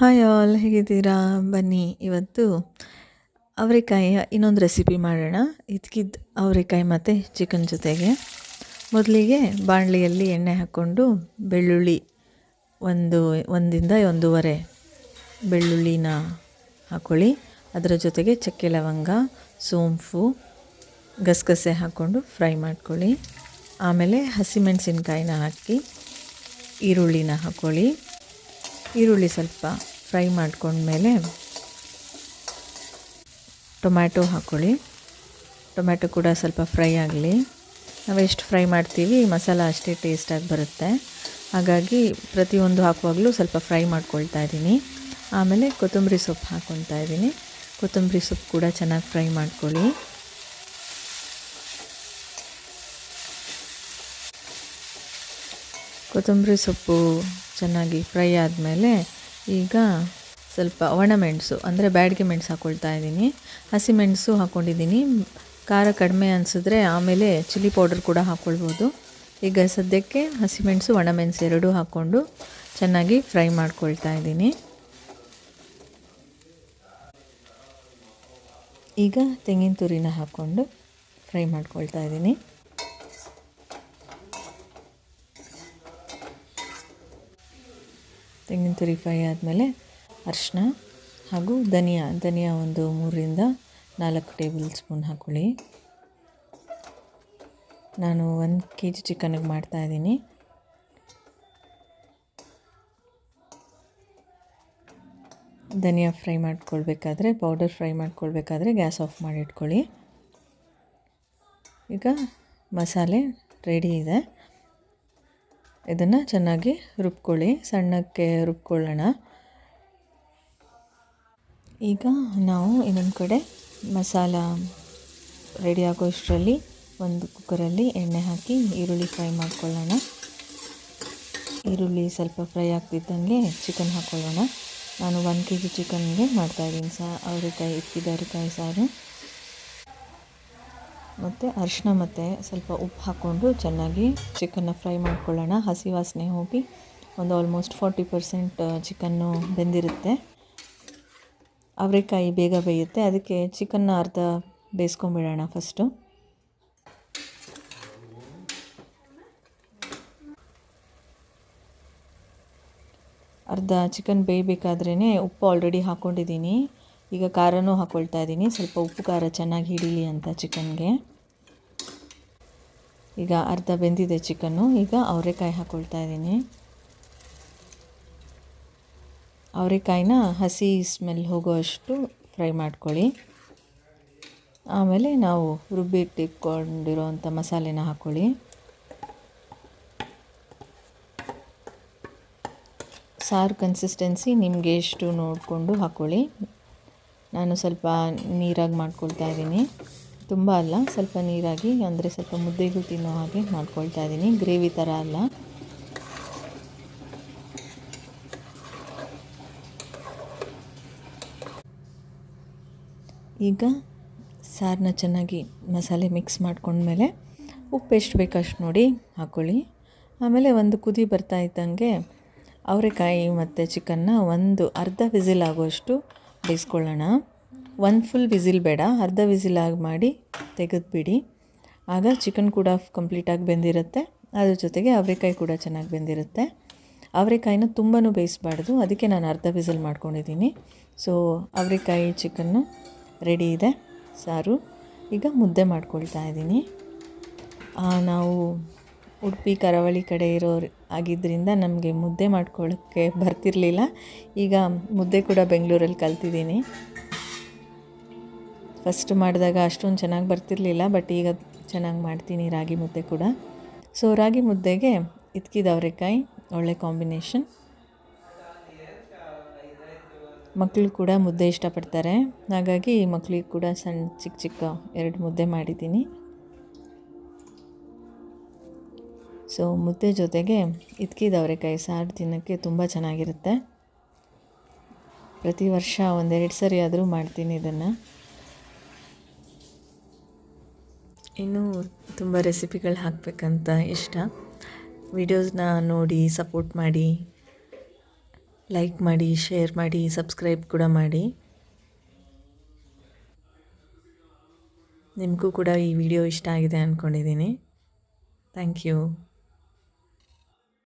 Hi all ಹೇಗಿದ್ದೀರಾ? ಬನ್ನಿ, ಇವತ್ತು ಅವರೆಕಾಯಿಯ ಇನ್ನೊಂದು ರೆಸಿಪಿ ಮಾಡೋಣ. ಇದ್ಕಿದ್ದು ಅವರೆಕಾಯಿ ಮತ್ತು ಚಿಕನ್ ಜೊತೆಗೆ. ಮೊದಲಿಗೆ ಬಾಣಲಿಯಲ್ಲಿ ಎಣ್ಣೆ ಹಾಕ್ಕೊಂಡು ಬೆಳ್ಳುಳ್ಳಿ ಒಂದು, ಒಂದಿಂದ ಒಂದೂವರೆ ಬೆಳ್ಳುಳ್ಳಿನ ಹಾಕ್ಕೊಳ್ಳಿ ಅದರ ಜೊತೆಗೆ ಚಕ್ಕೆ ಲವಂಗ, ಸೋಂಪು, ಗಸಗಸೆ ಹಾಕ್ಕೊಂಡು ಫ್ರೈ ಮಾಡ್ಕೊಳ್ಳಿ. ಆಮೇಲೆ ಹಸಿಮೆಣಸಿನ್ಕಾಯಿನ ಹಾಕಿ, ಈರುಳ್ಳಿನ ಹಾಕ್ಕೊಳ್ಳಿ ಈರುಳ್ಳಿ ಸ್ವಲ್ಪ ಫ್ರೈ ಮಾಡ್ಕೊಂಡ್ಮೇಲೆ ಟೊಮ್ಯಾಟೊ ಹಾಕ್ಕೊಳ್ಳಿ. ಟೊಮ್ಯಾಟೊ ಕೂಡ ಸ್ವಲ್ಪ ಫ್ರೈ ಆಗಲಿ. ನಾವು ಎಷ್ಟು ಫ್ರೈ ಮಾಡ್ತೀವಿ, ಮಸಾಲ ಅಷ್ಟೇ ಟೇಸ್ಟಾಗಿ ಬರುತ್ತೆ. ಹಾಗಾಗಿ ಪ್ರತಿಯೊಂದು ಹಾಕುವಾಗಲೂ ಸ್ವಲ್ಪ ಫ್ರೈ ಮಾಡ್ಕೊಳ್ತಾ ಇದ್ದೀನಿ ಆಮೇಲೆ ಕೊತ್ತಂಬರಿ ಸೊಪ್ಪು ಹಾಕ್ಕೊತಾ ಇದ್ದೀನಿ ಕೊತ್ತಂಬರಿ ಸೊಪ್ಪು ಕೂಡ ಚೆನ್ನಾಗಿ ಫ್ರೈ ಮಾಡ್ಕೊಳ್ಳಿ. ಕೊತ್ತಂಬರಿ ಸೊಪ್ಪು ಚೆನ್ನಾಗಿ ಫ್ರೈ ಆದಮೇಲೆ ಈಗ ಸ್ವಲ್ಪ ಒಣಮೆಣಸು ಅಂದರೆ ಬ್ಯಾಡಿಗೆ ಮೆಣಸು ಹಾಕ್ಕೊಳ್ತಾ ಇದ್ದೀನಿ. ಹಸಿಮೆಣಸು ಹಾಕ್ಕೊಂಡಿದ್ದೀನಿ ಖಾರ ಕಡಿಮೆ ಅನಿಸಿದ್ರೆ ಆಮೇಲೆ ಚಿಲ್ಲಿ ಪೌಡರ್ ಕೂಡ ಹಾಕ್ಕೊಳ್ಬೋದು ಈಗ ಸದ್ಯಕ್ಕೆ ಹಸಿಮೆಣಸು ಒಣಮೆಣಸು ಎರಡೂ ಹಾಕ್ಕೊಂಡು ಚೆನ್ನಾಗಿ ಫ್ರೈ ಮಾಡ್ಕೊಳ್ತಾ ಇದ್ದೀನಿ. ಈಗ ತೆಂಗಿನ ತುರಿನ ಹಾಕ್ಕೊಂಡು ಫ್ರೈ ಮಾಡ್ಕೊಳ್ತಾ ಇದ್ದೀನಿ. ತೆಂಗಿನ ತುರಿ ಫ್ರೈ ಆದಮೇಲೆ ಅರಿಶಿನ ಹಾಗೂ ಧನಿಯಾ ಧನಿಯಾ ಒಂದು ಮೂರರಿಂದ ನಾಲ್ಕು ಟೇಬಲ್ ಸ್ಪೂನ್ ಹಾಕ್ಕೊಳ್ಳಿ ನಾನು ಒಂದು ಕೆ ಜಿ ಚಿಕನ್ಗೆ ಮಾಡ್ತಾಯಿದ್ದೀನಿ ಧನಿಯಾ ಫ್ರೈ ಮಾಡ್ಕೊಳ್ಬೇಕಾದ್ರೆ ಪೌಡರ್ ಫ್ರೈ ಮಾಡ್ಕೊಳ್ಬೇಕಾದ್ರೆ ಗ್ಯಾಸ್ ಆಫ್ ಮಾಡಿಟ್ಕೊಳ್ಳಿ ಈಗ ಮಸಾಲೆ ರೆಡಿ ಇದೆ. ಇದನ್ನು ಚೆನ್ನಾಗಿ ರುಬ್ಕೊಳ್ಳಿ. ಸಣ್ಣಕ್ಕೆ ರುಬ್ಕೊಳ್ಳೋಣ. ಈಗ ನಾವು ಇನ್ನೊಂದು ಕಡೆ ಮಸಾಲ ರೆಡಿ ಆಗೋಷ್ಟರಲ್ಲಿ ಒಂದು ಕುಕ್ಕರಲ್ಲಿ ಎಣ್ಣೆ ಹಾಕಿ ಈರುಳ್ಳಿ ಫ್ರೈ ಮಾಡ್ಕೊಳ್ಳೋಣ. ಈರುಳ್ಳಿ ಸ್ವಲ್ಪ ಫ್ರೈ ಆಗ್ತಿದ್ದಂಗೆ ಚಿಕನ್ ಹಾಕ್ಕೊಳ್ಳೋಣ ನಾನು ಒನ್ ಕೆ ಜಿ ಚಿಕನ್ಗೆ ಮಾಡ್ತಾಯಿದ್ದೀನಿ ಸಾ ಅವರೆಕಾಯಿ ಇಕ್ಕಿದ ಅವರೆಕಾಯಿ ಸಾರು. ಮತ್ತು ಅರಿಶಿನ ಮತ್ತು ಸ್ವಲ್ಪ ಉಪ್ಪು ಹಾಕ್ಕೊಂಡು ಚೆನ್ನಾಗಿ ಚಿಕನ್ನ ಫ್ರೈ ಮಾಡ್ಕೊಳ್ಳೋಣ. ಹಸಿ ವಾಸನೆ ಹೋಗಿ ಒಂದು ಆಲ್ಮೋಸ್ಟ್ ಫಾರ್ಟಿ ಪರ್ಸೆಂಟ್ ಚಿಕನ್ನು ಬೆಂದಿರುತ್ತೆ. ಅವರೆಕಾಯಿ ಬೇಗ ಬೇಯುತ್ತೆ. ಅದಕ್ಕೆ ಚಿಕನ್ನ ಅರ್ಧ ಬೇಯಿಸ್ಕೊಂಬಿಡೋಣ ಫಸ್ಟು ಅರ್ಧ ಚಿಕನ್ ಬೇಯಬೇಕಾದ್ರೇ ಉಪ್ಪು ಆಲ್ರೆಡಿ ಹಾಕ್ಕೊಂಡಿದ್ದೀನಿ ಈಗ ಖಾರನೂ ಹಾಕ್ಕೊಳ್ತಾ ಇದ್ದೀನಿ. ಸ್ವಲ್ಪ ಉಪ್ಪು ಖಾರ ಚೆನ್ನಾಗಿ ಹಿಡೀಲಿ ಅಂತ ಚಿಕನ್ಗೆ. ಈಗ ಅರ್ಧ ಬೆಂದಿದೆ ಚಿಕನ್ನು. ಈಗ ಅವರೆಕಾಯಿ ಹಾಕ್ಕೊಳ್ತಾ ಇದ್ದೀನಿ. ಅವರೆಕಾಯಿನ ಹಸಿ ಸ್ಮೆಲ್ ಹೋಗೋ ಅಷ್ಟು ಫ್ರೈ ಮಾಡ್ಕೊಳ್ಳಿ. ಆಮೇಲೆ ನಾವು ರುಬ್ಬಿಟ್ಟಿಟ್ಕೊಂಡಿರೋವಂಥ ಮಸಾಲೆನ ಹಾಕ್ಕೊಳ್ಳಿ ಸಾರು ಕನ್ಸಿಸ್ಟೆನ್ಸಿ ನಿಮಗೆ ಎಷ್ಟು ನೋಡಿಕೊಂಡು ಹಾಕ್ಕೊಳ್ಳಿ ನಾನು ಸ್ವಲ್ಪ ನೀರಾಗಿ ಮಾಡ್ಕೊಳ್ತಾ ಇದ್ದೀನಿ. ತುಂಬ ಅಲ್ಲ, ಸ್ವಲ್ಪ ನೀರಾಗಿ, ಅಂದರೆ ಸ್ವಲ್ಪ ಮುದ್ದೆಗೂ ತಿನ್ನೋ ಹಾಗೆ ಮಾಡ್ಕೊಳ್ತಾ ಇದ್ದೀನಿ. ಗ್ರೇವಿ ಥರ ಅಲ್ಲ. ಈಗ ಸಾರನ್ನ ಚೆನ್ನಾಗಿ ಮಸಾಲೆ ಮಿಕ್ಸ್ ಮಾಡ್ಕೊಂಡ್ಮೇಲೆ ಉಪ್ಪು ಎಷ್ಟು ಬೇಕಷ್ಟು ನೋಡಿ ಹಾಕ್ಕೊಳ್ಳಿ ಆಮೇಲೆ ಒಂದು ಕುದಿ ಬರ್ತಾ ಇದ್ದಂಗೆ ಅವರೆಕಾಯಿ ಮತ್ತು ಚಿಕನ್ನ ಒಂದು ಅರ್ಧ ವಿಸಿಲ್ ಆಗುವಷ್ಟು ಬೇಯಿಸ್ಕೊಳ್ಳೋಣ. ಒಂದು ಫುಲ್ ವಿಸಿಲ್ ಬೇಡ. ಅರ್ಧ ವಿಸಿಲಾಗಿ ಮಾಡಿ ತೆಗೆದುಬಿಡಿ ಆಗ ಚಿಕನ್ ಕೂಡ ಕಂಪ್ಲೀಟಾಗಿ ಬೆಂದಿರುತ್ತೆ. ಅದ್ರ ಜೊತೆಗೆ ಅವರೆಕಾಯಿ ಕೂಡ ಚೆನ್ನಾಗಿ ಬೆಂದಿರುತ್ತೆ. ಅವರೆಕಾಯಿನ ತುಂಬಾ ಬೇಯಿಸ್ಬಾರ್ದು. ಅದಕ್ಕೆ ನಾನು ಅರ್ಧ ವಿಸಿಲ್ ಮಾಡ್ಕೊಂಡಿದ್ದೀನಿ ಸೊ ಅವರೆಕಾಯಿ ಚಿಕನ್ನು ರೆಡಿ ಇದೆ. ಸಾರು. ಈಗ ಮುದ್ದೆ ಮಾಡ್ಕೊಳ್ತಾ ಇದ್ದೀನಿ ನಾವು ಉಡುಪಿ ಕರಾವಳಿ ಕಡೆ ಇರೋರು ಆಗಿದ್ದರಿಂದ ನಮಗೆ ಮುದ್ದೆ ಮಾಡ್ಕೊಳ್ಳೋಕ್ಕೆ ಬರ್ತಿರಲಿಲ್ಲ. ಈಗ ಮುದ್ದೆ ಕೂಡ ಬೆಂಗಳೂರಲ್ಲಿ ಕಲ್ತಿದ್ದೀನಿ. ಫಸ್ಟ್ ಮಾಡಿದಾಗ ಅಷ್ಟೊಂದು ಚೆನ್ನಾಗಿ ಬರ್ತಿರಲಿಲ್ಲ ಬಟ್ ಈಗ ಚೆನ್ನಾಗಿ ಮಾಡ್ತೀನಿ ರಾಗಿ ಮುದ್ದೆ ಕೂಡ. ಸೊ ರಾಗಿ ಮುದ್ದೆಗೆ ಇದ್ಕಿದ ಅವರೆಕಾಯಿ ಒಳ್ಳೆ ಕಾಂಬಿನೇಷನ್ ಮಕ್ಕಳು ಕೂಡ ಮುದ್ದೆ ಇಷ್ಟಪಡ್ತಾರೆ. ಹಾಗಾಗಿ ಮಕ್ಕಳಿಗೆ ಕೂಡ ಸಣ್ಣ ಚಿಕ್ಕ ಚಿಕ್ಕ ಎರಡು ಮುದ್ದೆ ಮಾಡಿದ್ದೀನಿ. ಸೊ ಮುದ್ದೆ ಜೊತೆಗೆ ಇದ್ಕಿದ ಅವರೆಕಾಯಿ ಸಾರು ತಿನ್ನೋಕ್ಕೆ ತುಂಬ ಚೆನ್ನಾಗಿರುತ್ತೆ. ಪ್ರತಿ ವರ್ಷ ಒಂದೆರಡು ಸರಿ ಆದರೂ ಮಾಡ್ತೀನಿ ಇದನ್ನು. ಇನ್ನೂ ತುಂಬ ರೆಸಿಪಿಗಳು ಹಾಕಬೇಕಂತ ಇಷ್ಟ. ವಿಡಿಯೋಸ್ನ ನೋಡಿ, ಸಪೋರ್ಟ್ ಮಾಡಿ, ಲೈಕ್ ಮಾಡಿ, ಶೇರ್ ಮಾಡಿ, ಸಬ್ಸ್ಕ್ರೈಬ್ ಕೂಡ ಮಾಡಿ. ನಿಮಗೂ ಕೂಡ ಈ ವಿಡಿಯೋ ಇಷ್ಟ ಆಗಿದೆ ಅಂದ್ಕೊಂಡಿದ್ದೀನಿ ಥ್ಯಾಂಕ್ ಯು.